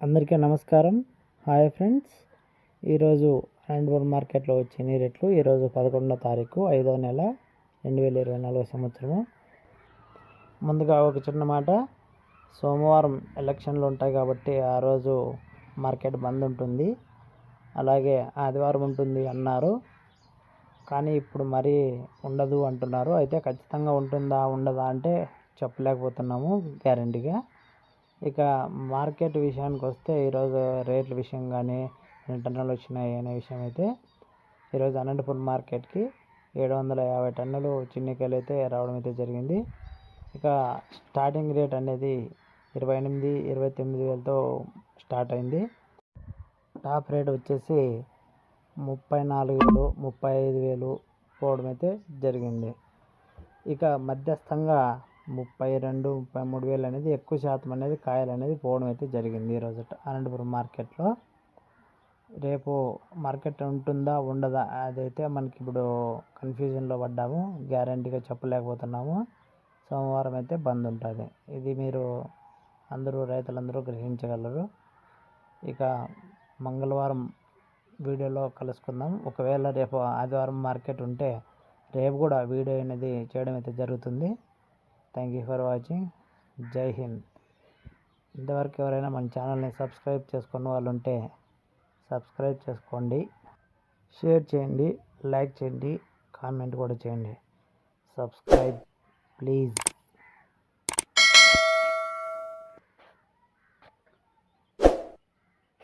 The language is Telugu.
అందరికీ నమస్కారం. Hi friends. ఈరోజు హ్యాండ్బోర్డ్ మార్కెట్లో వచ్చిన రేట్లు ఈరోజు పదకొండో తారీఖు ఐదో నెల రెండు వేల ఇరవై నాలుగో సంవత్సరము. ముందుగా ఒక చిన్న మాట. సోమవారం ఎలక్షన్లు ఉంటాయి కాబట్టి ఆ రోజు మార్కెట్ బంద్ ఉంటుంది. అలాగే ఆదివారం ఉంటుంది అన్నారు. కానీ ఇప్పుడు మరీ ఉండదు అంటున్నారు. అయితే ఖచ్చితంగా ఉంటుందా ఉండదా అంటే చెప్పలేకపోతున్నాము గ్యారంటీగా. ఇక మార్కెట్ విషయానికి వస్తే ఈరోజు రేట్ల విషయం కానీ ఎన్ని టన్నులు వచ్చినాయి అనే విషయం అయితే ఈరోజు అనంతపురం మార్కెట్కి ఏడు వందల యాభై టన్నులు చిన్నికాయలు అయితే రావడం అయితే జరిగింది. ఇక స్టార్టింగ్ రేట్ అనేది ఇరవై ఎనిమిది ఇరవై తొమ్మిది వేలతో స్టార్ట్ అయింది. టాప్ రేట్ వచ్చేసి ముప్పై నాలుగు వేలు ముప్పై ఐదు వేలు పోవడం అయితే జరిగింది. ఇక మధ్యస్థంగా ముప్పై రెండు ముప్పై మూడు వేలు అనేది ఎక్కువ శాతం అనేది కాయలు అనేది పోవడం అయితే జరిగింది ఈరోజు అనంతపురం మార్కెట్లో రేపు మార్కెట్ ఉంటుందా ఉండదా అదైతే మనకి ఇప్పుడు కన్ఫ్యూజన్లో పడ్డాము. గ్యారంటీగా చెప్పలేకపోతున్నాము. సోమవారం అయితే బంద్ ఉంటుంది. ఇది మీరు అందరూ రైతులందరూ గ్రహించగలరు. ఇక మంగళవారం వీడియోలో కలుసుకుందాం. ఒకవేళ రేపు ఆదివారం మార్కెట్ ఉంటే రేపు కూడా వీడియో అనేది చేయడం అయితే జరుగుతుంది. థ్యాంక్ యూ ఫర్ వాచింగ్ జై హింద్ ఇంతవరకు ఎవరైనా మన ఛానల్ని సబ్స్క్రైబ్ చేసుకున్న వాళ్ళు ఉంటే సబ్స్క్రైబ్ చేసుకోండి. షేర్ చేయండి. లైక్ చేయండి. కామెంట్ కూడా చేయండి. Subscribe please